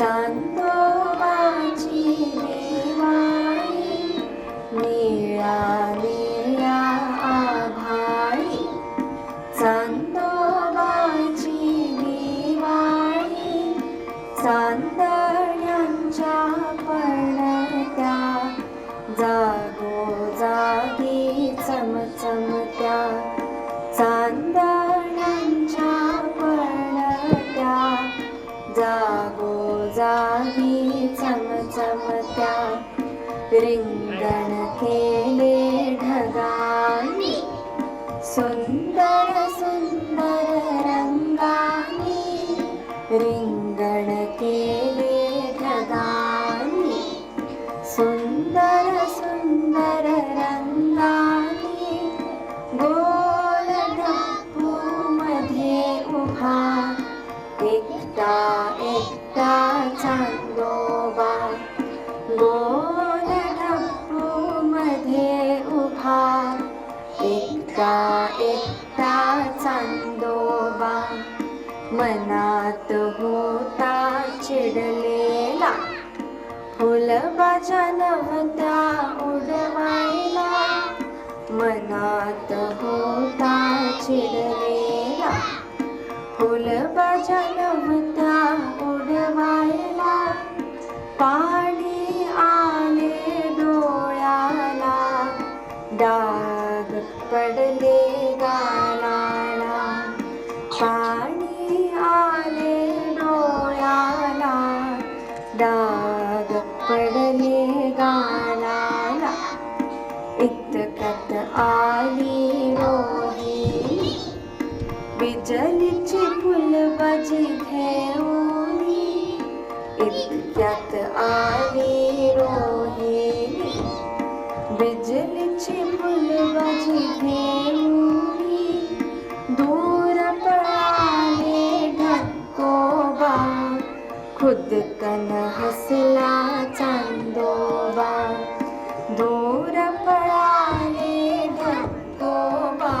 चांदोबाची देवाणी निळा निळा आभाळी चांदोबाची देवाणी चांदण्यांच्या पडत्या जागो जागी चमचमत्या चांदण्यांच्या पडत्या जागो जाही चमचमत्या चमत्या रिङ्गण के ढगानि सुन्दर सुन्दर रङ्गानि रिङ्गण के चांदोबा गोल मध्ये उभा एका एकटा चांदोबा मनात होता चिडलेला फुलबाजा नव्हता उडवायला मनात होता चिडलेला फुलबाजा दाग पढ़ने गाला पाणी आले रोयाला दाग पढ़ने गाला इतकत आली रोही विजलिछ फुल वजिधे उनी इतकत आली रोही विजलिछ खुद कन हसला चंदोबा दूर पड़ाने धकोबा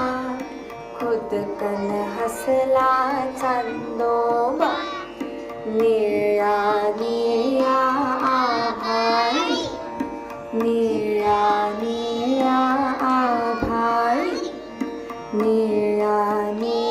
खुद कन हसला चंदोबा निया निया आभारी निया निया आभारी निया निया